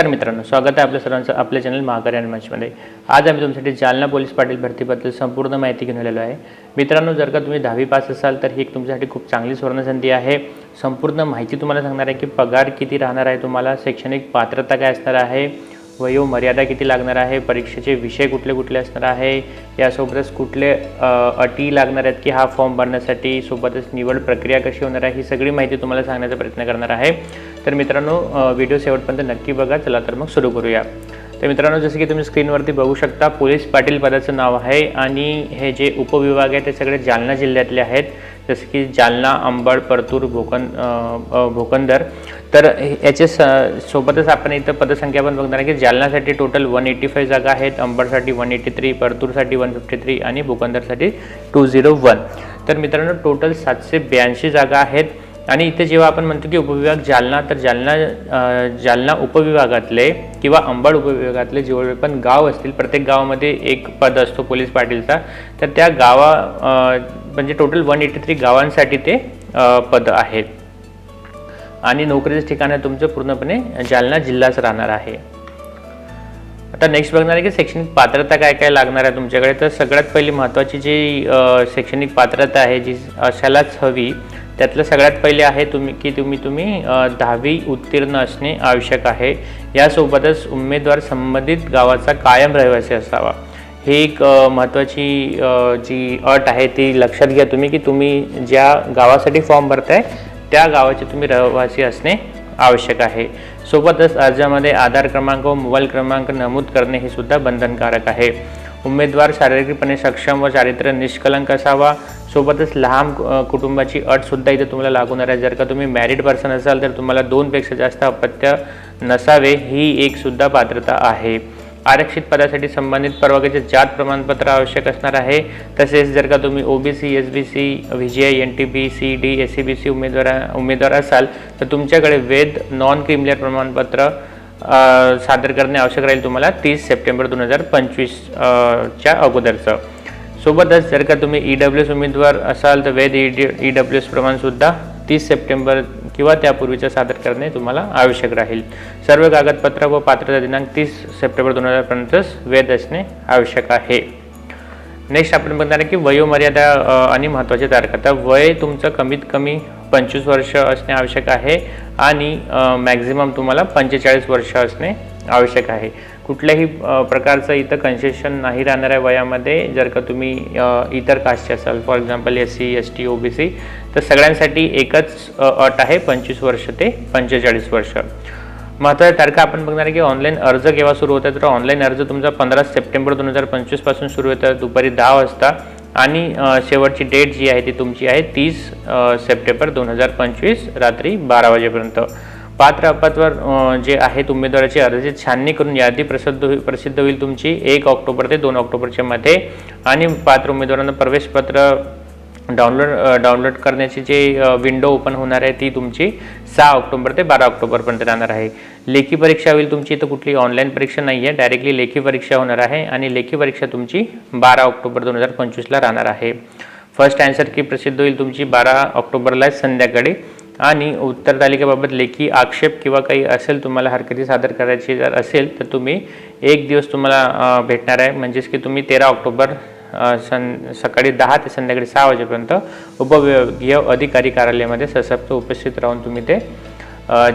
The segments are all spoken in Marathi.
तर मित्रांनो स्वागत आहे आपल्या सर्वांचं आपल्या चॅनल महाकारी आणि मंचमध्ये. आज आम्ही तुमच्यासाठी जालना पोलीस पाटील भरतीबद्दल संपूर्ण माहिती घेऊन आलेलो आहे. मित्रांनो जर का तुम्ही दहावी पास असाल तर ही एक तुमच्यासाठी खूप चांगली सुवर्णसंधी आहे. संपूर्ण माहिती तुम्हाला सांगणार आहे की पगार किती राहणार आहे तुम्हाला शैक्षणिक पात्रता काय असणार आहे वयो मर्यादा किती लागणार आहे परीक्षेचे विषय कुठले कुठले असणार आहे यासोबतच कुठले अटी लागणार आहेत की हा फॉर्म भरण्यासाठी सोबतच निवड प्रक्रिया कशी होणार आहे ही सगळी माहिती तुम्हाला सांगण्याचा प्रयत्न करणार आहे. तर मित्रांनो व्हिडिओ शेवटपर्यंत नक्की बघा चला तर मग सुरू करूया. तर मित्रांनो जसं की तुम्ही स्क्रीनवरती बघू शकता पोलीस पाटील पदाचं नाव आहे आणि हे जे उपविभाग आहे ते सगळे जालना जिल्ह्यातले आहेत. जसं की जालना अंबड परतूर भोकन भोकंदर. तर हे- याचे स सोबतच आपण इथं पदसंख्या पण बघणार आहे की जालनासाठी टोटल वन एटी फाईव्ह जागा आहेत अंबडसाठी वन एटी थ्री परतूरसाठी वन फिफ्टी थ्री आणि भोकंदरसाठी टू झिरो वन तर मित्रांनो टोटल सातशे ब्याऐंशी जागा आहेत. आणि इथे जेव्हा आपण म्हणतो की उपविभाग जालना तर जालना जालना उपविभागातले किंवा अंबड उपविभागातले जेवढे पण गाव असतील प्रत्येक गावामध्ये एक पद असतो पोलीस पाटीलचा तर त्या गावा म्हणजे टोटल वन एटी थ्री गावांसाठी ते पद आहेत आणि नोकरीचं ठिकाण तुमचं पूर्णपणे जालना जिल्हाच राहणार आहे. आता नेक्स्ट बघणार आहे की शैक्षणिक पात्रता काय काय लागणार आहे तुमच्याकडे? तर सगळ्यात पहिली महत्त्वाची जी शैक्षणिक पात्रता आहे जी अशालाच हवी त्यातलं सगळ्यात पहिले आहे तुम्ही की तुम्ही तुम्ही दहावी उत्तीर्ण असणे आवश्यक आहे. यासोबतच उमेदवार संबंधित गावाचा कायम रहिवासी असावा. ही एक महत्त्वाची जी अट आहे ती लक्षात घ्या तुम्ही की तुम्ही ज्या गावासाठी फॉर्म भरताय त्या गावाचे तुम्ही रहिवासी असणे आवश्यक आहे. सोबतच अर्जामध्ये आधार क्रमांक व मोबाईल क्रमांक नमूद करणे हे सुद्धा बंधनकारक आहे. उमेदवार शारीरिकपणे सक्षम व चारित्र्य निष्कलंक असावा. सोबतच लहान कुटुंबाची अटसुद्धा इथे तुम्हाला लागू आहे. जर का तुम्ही मॅरिड पर्सन असाल तर तुम्हाला दोनपेक्षा जास्त अपत्य नसावे. ही एक सुद्धा पात्रता आहे. आरक्षित पदासाठी संबंधित परवाग्याचे जात प्रमाणपत्र आवश्यक असणार आहे. तसेच जर का तुम्ही OBC S B C V G I N T B C D S C B C उमेदवार उमेदवार असाल तर तुमच्याकडे वेद नॉन क्रिमिनल प्रमाणपत्र सादर करणे आवश्यक राहील तुम्हाला तीस सप्टेंबर दोन हजार पंचवीस च्या अगोदरचं. सोबतच जर का तुम्ही ई डब्ल्यू एस उमेदवार असाल तर वेद E D E W S प्रमाणसुद्धा तीस सप्टेंबर किंवा त्यापूर्वीचं सादर करणे तुम्हाला आवश्यक राहील. सर्व कागदपत्र व पात्रता दिनांक तीस सप्टेंबर दोन हजारपर्यंतच वेद असणे आवश्यक आहे. नेक्स्ट आपण बघणार आहे की वयोमर्यादा आणि महत्त्वाची तारखा तर वय तुमचं कमीत कमी पंचवीस वर्ष असणे आवश्यक आहे आणि मॅक्झिमम तुम्हाला पंचेचाळीस वर्ष असणे आवश्यक आहे. कुठल्याही प्रकारचं इथं कन्सेशन नाही राहणार आहे वयामध्ये. जर का तुम्ही इतर कास्टचे असाल for example S C S T O B C तर सगळ्यांसाठी एकच अट आहे पंचवीस वर्ष ते पंचेचाळीस वर्ष. महत्त्वाच्या तारखा आपण बघणार आहे की ऑनलाईन अर्ज केव्हा सुरू होतात तर ऑनलाईन अर्ज तुमचा पंधरा सप्टेंबर दोन हजार पंचवीसपासून सुरू होतात दुपारी दहा वाजता. आणि शेवटची डेट जी आहे ती तुमची आहे तीस सप्टेंबर दोन हजार पंचवीस रात्री बारा वाजेपर्यंत. पात्र अपतवर जे आहेत उमेदवाराची अर्जाची छाननी करून यादी प्रसिद्ध होईल प्रसिद्ध होईल तुमची एक ऑक्टोबर ते दोन ऑक्टोबरच्या मध्ये. आणि पात्र उमेदवारांना प्रवेशपत्र डाउनलोड डाउनलोड करण्याची जे विंडो ओपन होणार आहे ती तुमची सहा ऑक्टोबर ते बारा ऑक्टोबरपर्यंत राहणार आहे. लेखी परीक्षा होईल तुमची इथं कुठली ऑनलाईन परीक्षा नाही आहे डायरेक्टली लेखी परीक्षा होणार आहे आणि लेखी परीक्षा तुमची बारा ऑक्टोबर दोन हजार पंचवीसला राहणार आहे. फर्स्ट आन्सर की प्रसिद्ध होईल तुमची बारा ऑक्टोबरला संध्याकाळी आणि उत्तर तालिकेबाबत लेखी आक्षेप किंवा काही असेल तुम्हाला हरकती सादर करायची जर असेल तर तुम्ही एक दिवस तुम्हाला भेटणार आहे. म्हणजेच की तुम्ही तेरा ऑक्टोबर सं सकाळी दहा ते संध्याकाळी सहा वाजेपर्यंत उपविभागीय अधिकारी कार्यालयामध्ये सशक्त उपस्थित राहून तुम्ही ते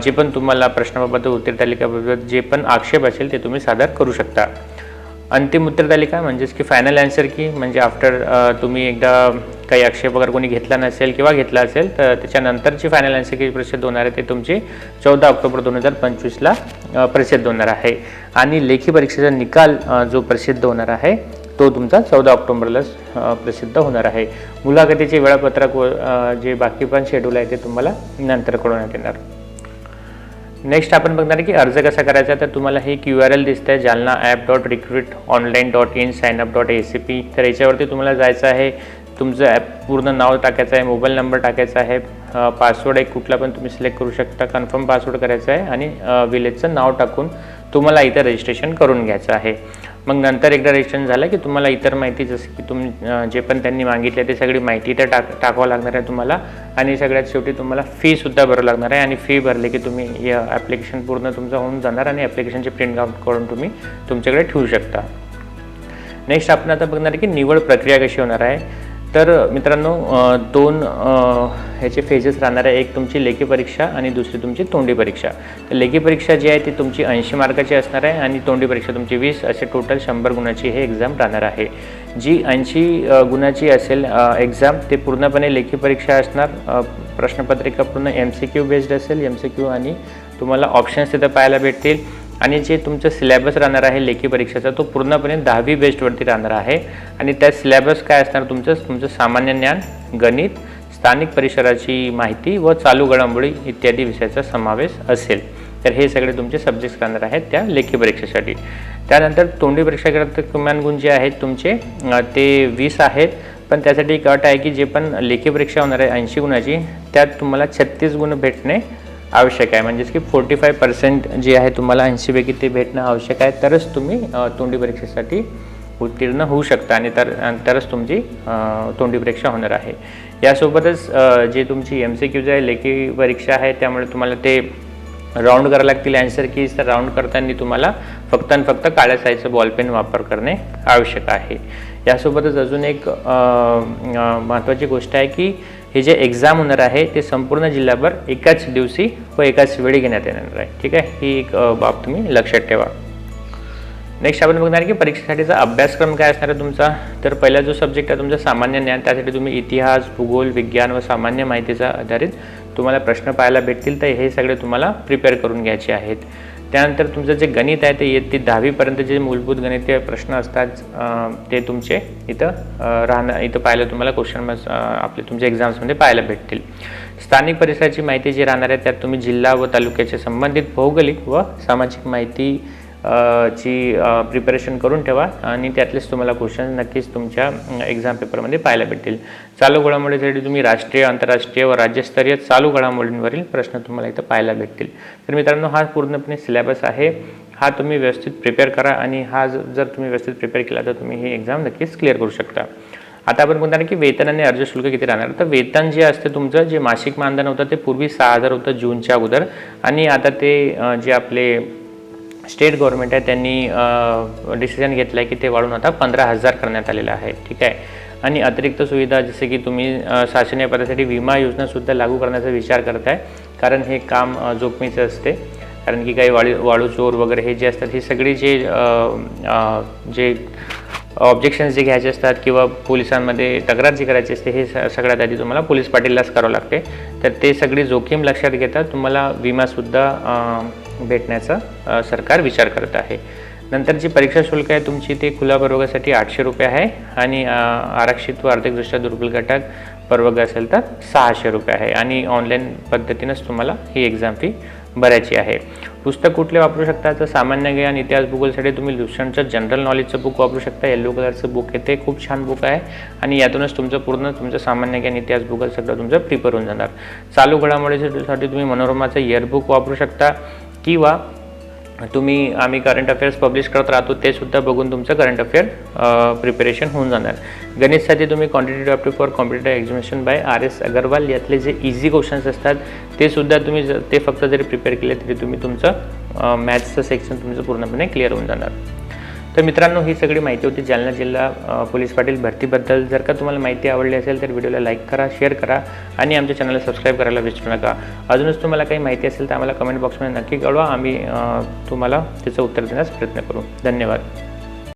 जे पण तुम्हाला प्रश्नाबाबत उत्तर तालिकाबाबत जे पण आक्षेप असेल ते तुम्ही सादर करू शकता. अंतिम उत्तरतालिका म्हणजेच की फायनल आन्सर की म्हणजे आफ्टर तुम्ही एकदा काही आक्षेप वगैरे कोणी घेतला नसेल किंवा घेतला असेल तर त्याच्यानंतरची फायनल आन्सर की प्रसिद्ध होणार आहे ते तुमची चौदा ऑक्टोबर दोन हजार पंचवीसला प्रसिद्ध होणार आहे. आणि लेखी परीक्षेचा निकाल जो प्रसिद्ध होणार आहे तो तुमचा चौदा ऑक्टोबरलाच प्रसिद्ध होणार आहे. मुलाखतीचे वेळापत्रक व जे बाकी पण शेड्यूल आहे ते तुम्हाला नंतर कळवण्यात येणार. नेक्स्ट आपण बघणार आहे की अर्ज कसा करायचा तर तुम्हाला हे क्यू आर एल दिसतं आहे Jalna app dot recruit online dot in sign up dot A C P तर याच्यावरती तुम्हाला जायचं आहे तुमचं ॲप पूर्ण नाव टाकायचं आहे मोबाईल नंबर टाकायचा आहे पासवर्ड एक कुठला पण तुम्ही सिलेक्ट करू शकता कन्फर्म पासवर्ड करायचा आहे आणि विलेजचं नाव टाकून तुम्हाला इथं रजिस्ट्रेशन करून घ्यायचं आहे. मग नंतर एकदा रजिस्ट्रेशन झालं की तुम्हाला इतर माहिती जसं की तुम जे पण त्यांनी मागितले ते सगळी माहिती तर टाक टाकावं लागणार आहे तुम्हाला. आणि सगळ्यात शेवटी तुम्हाला फीसुद्धा भरावं लागणार आहे. आणि फी भरली की तुम्ही या ॲप्लिकेशन पूर्ण तुमचं होऊन जाणार आणि ॲप्लिकेशनचे प्रिंट आउट करून तुम्ही तुमच्याकडे ठेवू शकता. नेक्स्ट आपण आता बघणार आहे की निवड प्रक्रिया कशी होणार आहे. तर मित्रांनो दोन ह्याचे फेजेस राहणार आहे. एक तुमची लेखी परीक्षा आणि दुसरी तुमची तोंडी परीक्षा. तर लेखी परीक्षा जी आहे ती तुमची ऐंशी मार्काची असणार आहे आणि तोंडी परीक्षा तुमची वीस. असे टोटल शंभर गुणाची हे एक्झाम राहणार आहे. जी ऐंशी गुणाची असेल एक्झाम ते पूर्णपणे लेखी परीक्षा असणार. प्रश्नपत्रिका पूर्ण एम सी क्यू बेस्ड असेल. एम सी क्यू आणि तुम्हाला ऑप्शन्स तिथं पाहायला भेटतील. आणि जे तुमचं सिलेबस राहणार आहे लेखी परीक्षेचा तो पूर्णपणे दहावी बेस्टवरती राहणार आहे. आणि त्या सिलेबस काय असणार तुमचं? तुमचं सामान्य ज्ञान गणित स्थानिक परिसराची माहिती व चालू घडामोडी इत्यादी विषयाचा समावेश असेल. तर हे सगळे तुमचे सब्जेक्ट्स राहणार आहेत त्या लेखी परीक्षेसाठी. त्यानंतर तोंडी परीक्षाकरता किमान गुण जे आहेत तुमचे ते वीस आहेत. पण त्यासाठी एक अट आहे की जे पण लेखी परीक्षा होणार आहे ऐंशी गुणाची त्यात तुम्हाला छत्तीस गुण भेटणे आवश्यक आहे. म्हणजेच की फोर्टी फाय पर्सेंट जे आहे तुम्हाला ऐंशीपैकी ते भेटणं आवश्यक आहे. तरच तुम्ही तोंडी परीक्षेसाठी उत्तीर्ण होऊ शकता आणि तर तरच तुमची तोंडी परीक्षा होणार आहे. यासोबतच जे तुमची एम सी क्यू जे आहे लेखी परीक्षा आहे त्यामुळे तुम्हाला ते राऊंड करायला लागतील. आन्सर कीज तर राऊंड करताना तुम्हाला फक्त आणि फक्त काळ्या साईजचं बॉलपेन वापर करणे आवश्यक आहे. यासोबतच अजून एक महत्त्वाची गोष्ट आहे की हे जे एक्झाम होणार आहे ते संपूर्ण जिल्ह्याभर एकाच दिवशी व एकाच वेळी घेण्यात येणार आहे. ठीक आहे? ही एक बाब तुम्ही लक्षात ठेवा. नेक्स्ट आपण बघणार की परीक्षेसाठीचा अभ्यासक्रम काय असणार आहे तुमचा? तर पहिला जो सब्जेक्ट आहे तुमचा सामान्य ज्ञान. त्यासाठी तुम्ही इतिहास भूगोल विज्ञान व सामान्य माहितीचा आधारित तुम्हाला प्रश्न पाहायला भेटतील. तर हे सगळे तुम्हाला प्रिपेअर करून घ्यायचे आहेत. त्यानंतर तुमचं जे गणित आहे ते इयत्ती दहावीपर्यंत जे मूलभूत गणितीय प्रश्न असतात ते तुमचे इथं राहणं इथं पाहायला तुम्हाला क्वेश्चन आपले तुमच्या एक्झाम्समध्ये पाहायला भेटतील. स्थानिक परिसराची माहिती जी राहणार आहे त्यात तुम्ही जिल्हा व तालुक्याचे संबंधित भौगोलिक व सामाजिक माहिती ची प्रिपरेशन करून ठेवा आणि त्यातलेच तुम्हाला क्वेश्चन नक्कीच तुमच्या एक्झाम पेपरमध्ये पाहायला भेटतील. चालू घडामोडीसाठी तुम्ही राष्ट्रीय आंतरराष्ट्रीय व राज्यस्तरीय चालू घडामोडींवरील प्रश्न तुम्हाला इथं पाहायला भेटतील. तर मित्रांनो हा पूर्णपणे सिलेबस आहे. हा तुम्ही व्यवस्थित प्रिपेअर करा आणि हा जर तुम्ही व्यवस्थित प्रिपेअर केला तर तुम्ही ही एक्झाम नक्कीच क्लिअर करू शकता. आता आपण म्हणणार की वेतन आणि अर्ज शुल्क किती राहणार? तर वेतन जे असते तुमचं जे मासिक मानधन होतं ते पूर्वी सहा हजार होतं जूनच्या अगोदर. आणि आता ते जे आपले स्टेट गव्हर्नमेंट आहे त्यांनी डिसिजन घेतलं आहे की ते वाढून आता पंधरा हजार करण्यात आलेलं आहे ठीक आहे? आणि अतिरिक्त सुविधा जसे की तुम्ही शासनीय पदासाठी विमा योजनासुद्धा लागू करण्याचा विचार करताय कारण हे काम जोखमीचं असते. कारण की काही वाळू वाळू चोर वगैरे हे जे असतात हे सगळे जे जे ऑब्जेक्शन्स जे घ्यायचे असतात किंवा पोलिसांमध्ये तक्रार जी करायची असते हे स- सगळ्यात आधी तुम्हाला पोलीस पाटीललाच करावं लागते. तर ते सगळी जोखीम लक्षात घेता तुम्हाला विमासुद्धा भेटण्याचा सरकार विचार करत आहे. नंतर जी परीक्षा शुल्क आहे तुमची ते खुल्या प्रवर्गासाठी आठशे रुपये आहे आणि आरक्षित व आर्थिकदृष्ट्या दुर्बल घटक प्रवर्ग असेल तर सहाशे रुपये आहे आणि ऑनलाईन पद्धतीनंच तुम्हाला ही एक्झाम फी भरायची आहे. पुस्तक कुठले वापरू शकता? तर सामान्य ज्ञान इतिहास भूगोलसाठी तुम्ही लुशनचं जनरल नॉलेजचं बुक वापरू शकता. येल्लो कलरचं बुक आहे ते खूप छान बुक आहे आणि यातूनच तुमचं पूर्ण तुमचं सामान्य ज्ञान इतिहास भूगोल सगळं तुमचं प्रिपेअर होऊन जाणार. चालू घडामोडीसाठी तुम्ही मनोरमाचं इयरबुक वापरू शकता. किंवा तुम्ही आम्ही करंट अफेअर्स पब्लिश करत राहतो ते सुद्धा बघून तुमचं करंट अफेअर प्रिपरेशन होऊन जाणार. गणितसाठी तुम्ही quantitative aptitude for competitive examination by R S Agarwal यातले जे इझी क्वेश्चन्स असतात ते सुद्धा तुम्ही जर ते फक्त जरी प्रिपेअर केले तरी तुम्ही तुमचं मॅथ्सचं सेक्शन तुमचं पूर्णपणे क्लिअर होऊन जाणार. तर मित्रांनो ही सगळी माहिती होती जालना जिल्हा पोलीस पाटील भरतीबद्दल. जर का तुम्हाला माहिती आवडली असेल तर व्हिडिओला लाईक करा शेअर करा आणि आमच्या चॅनलला सबस्क्राईब करायला विसरू नका. अजूनच तुम्हाला काही माहिती असेल तर आम्हाला कमेंट बॉक्समध्ये नक्की कळवा. आम्ही तुम्हाला त्याचं उत्तर देण्यास प्रयत्न करू. धन्यवाद.